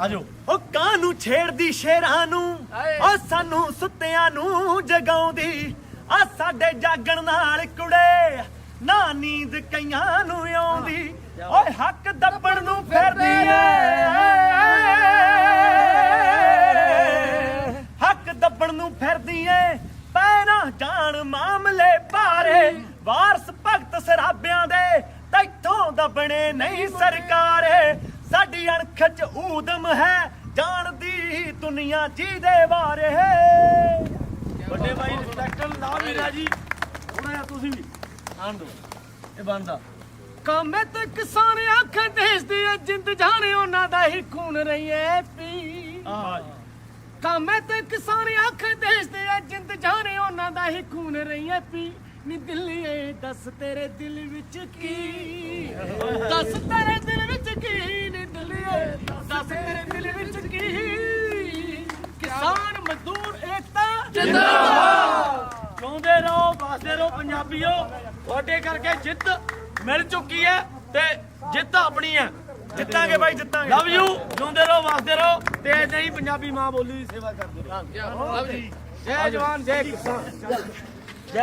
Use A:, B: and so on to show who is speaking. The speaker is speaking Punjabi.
A: ਆਜੋ।
B: ਉਹ ਕਾਂ ਨੂੰ ਛੇੜਦੀ ਸ਼ੇਰਾਂ ਨੂੰ ਉਹ ਸਾਨੂੰ ਸੁੱਤਿਆਂ ਨੂੰ ਜਗਾਉਂਦੀ। ਆ ਸਾਡੇ ਜਾਗਣ ਨਾਲ ਕੁੜੇ ਨਾ ਨੀਂਦ ਕਈਆਂ ਨੂੰ ਆਉਂਦੀ। ਓਏ ਹੱਕ ਦੱਬਣ ਨੂੰ ਫਿਰਦੀ ਏ। ਹੱਕ ਦੱਬਣ ਨੂੰ ਫਿਰਦੀ ਏ। ਪੈਣਾ ਜਾਣ ਮਾਮਲੇ ਬਾਰੇ ਵਾਰਸ ਭਗਤ ਸਰਾਬਿਆਂ ਦੇ ਤੈਥੋਂ ਦੱਬਣੇ ਨਹੀਂ ਸਰਕਾਰੇ। ਅਣਖ ਚ ਊਦਮ ਹੈ ਜਾਣਦੀ ਦੁਨੀਆ ਜਿਹਦੇ ਬਾਰੇ
A: ਵੱਡੇ ਭਾਈ ਰਿਸਪੈਕਟ ਲਾ ਵੀਰਾ ਜੀ ਥੋੜਾ ਜਿਹਾ ਤੁਸੀਂ ਵੀ। ਆਣ ਦੋ ਇਹ ਬੰਦਾ।
C: ਕਾਮੇ ਤੇ ਕਿਸਾਨ ਅੱਖ ਦੇਸਦੇ ਆ ਜਿੰਦ ਜਾਣੇ ਉਹਨਾਂ ਦਾ ਹੀ ਖੂਨ ਰਹੀਏ ਪੀ।
A: ਆਹ
C: ਕਾਮੇ ਤੇ ਕਿਸਾਨ ਅੱਖ ਦੇਸਦੇ ਆ ਜਿੰਦ ਜਾਣੇ ਉਹਨਾਂ ਦਾ ਹੀ ਖੂਨ ਰਹੀਏ ਪੀ। ਨੀ ਦਿੱਲੀਏ ਦੱਸ ਤੇਰੇ ਦਿਲ ਵਿੱਚ ਕੀ? ਦੱਸ ਤੇਰੇ ਏਕਤਾ
A: ਚਾਹੁੰਦੇ ਰਹੋ ਵਸਦੇ ਰਹੋ ਪੰਜਾਬੀਓ। ਤੁਹਾਡੇ ਕਰਕੇ ਜਿੱਤ ਮਿਲ ਚੁੱਕੀ ਹੈ ਤੇ ਜਿੱਤ ਆਪਣੀ ਹੈ।
B: ਜਿੱਤਾਂਗੇ ਬਾਈ ਜਿੱਤਾਂਗੇ।
A: ਲਵ ਯੂ ਜਿਉਂਦੇ ਰਹੋ ਵਸਦੇ ਰਹੋ ਤੇ ਨਹੀਂ ਪੰਜਾਬੀ ਮਾਂ ਬੋਲੀ ਦੀ ਸੇਵਾ ਕਰਦੇ ਰਹੋ। ਜੈ ਜਵਾਨ ਜੈ ਕਿਸਾਨ।